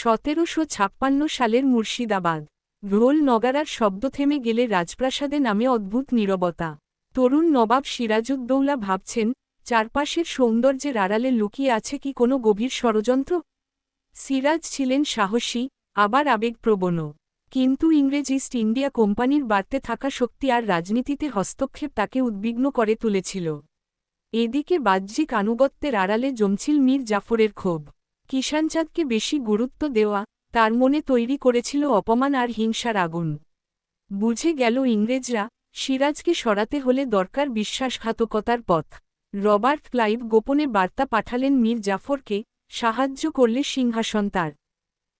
সতেরোশো ছাপ্পান্ন সালের মুর্শিদাবাদ। ঢোল নগারার শব্দ থেমে গেলে রাজপ্রাসাদে নামে অদ্ভুত নীরবতা। তরুণ নবাব সিরাজউদ্দৌলা ভাবছেন, চারপাশের সৌন্দর্যের আড়ালে লুকিয়ে আছে কি কোনো গভীর ষড়যন্ত্র? সিরাজ ছিলেন সাহসী, আবার আবেগপ্রবণ। কিন্তু ইংরেজ ইস্ট ইন্ডিয়া কোম্পানির বাড়তে থাকা শক্তি আর রাজনীতিতে হস্তক্ষেপ তাকে উদ্বিগ্ন করে তুলেছিল। এদিকে বাহ্যিক আনুগত্যের আড়ালে জমছিল মীর জাফরের ক্ষোভ। কিষানচাঁদকে বেশি গুরুত্ব দেওয়া তার মনে তৈরি করেছিল অপমান আর হিংসার আগুন। বুঝে গেল ইংরেজরা, সিরাজকে সরাতে হলে দরকার বিশ্বাসঘাতকতার পথ। রবার্ট ক্লাইভ গোপনে বার্তা পাঠালেন মীর জাফরকে, সাহায্য করলে সিংহাসন তার।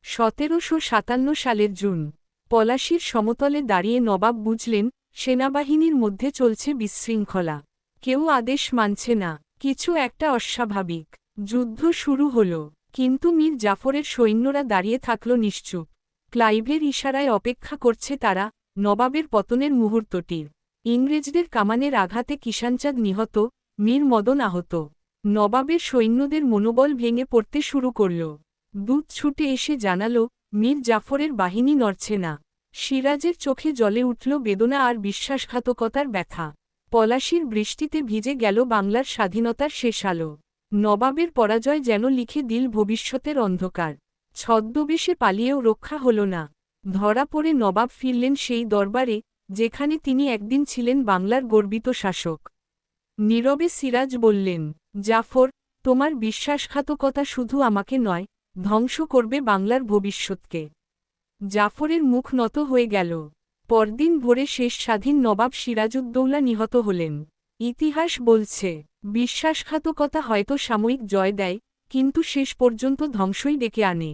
সতেরোশো সাতান্ন সালের জুন, পলাশির সমতলে দাঁড়িয়ে নবাব বুঝলেন, সেনাবাহিনীর মধ্যে চলছে বিশৃঙ্খলা। কেউ আদেশ মানছে না, কিছু একটা অস্বাভাবিক। যুদ্ধ শুরু হল। কিন্তু মীর জাফরের সৈন্যরা দাঁড়িয়ে থাকল নিশ্চুপ। ক্লাইভের ইশারায় অপেক্ষা করছে তারা, নবাবের পতনের মুহূর্তটির ইংরেজদের কামানের আঘাতে কিষানচাঁদ নিহত, মীর মদন আহত। নবাবের সৈন্যদের মনোবল ভেঙে পড়তে শুরু করল। দুধ ছুটে এসে জানাল, মীর জাফরের বাহিনী নড়ছে না। সিরাজের চোখে জলে উঠল বেদনা আর বিশ্বাসঘাতকতার ব্যথা। পলাশির বৃষ্টিতে ভিজে গেল বাংলার স্বাধীনতার শেষ আলো। নবাবের পরাজয় যেন লিখে দিল ভবিষ্যতের অন্ধকার। ছদ্মবেশে পালিয়েও রক্ষা হল না। ধরা পড়ে নবাব ফিরলেন সেই দরবারে, যেখানে তিনি একদিন ছিলেন বাংলার গর্বিত শাসক। নীরবে সিরাজ বললেন, জাফর, তোমার বিশ্বাসঘাতকতা শুধু আমাকে নয়, ধ্বংস করবে বাংলার ভবিষ্যৎকে। জাফরের মুখ নত হয়ে গেল। পরদিন ভোরে শেষ স্বাধীন নবাব সিরাজউদ্দৌলা নিহত হলেন। ইতিহাস বলছে বিশ্বাসঘাতকতা হয়তো সাময়িক জয় দেয় কিন্তু শেষ পর্যন্ত ধ্বংসই ডেকে আনে।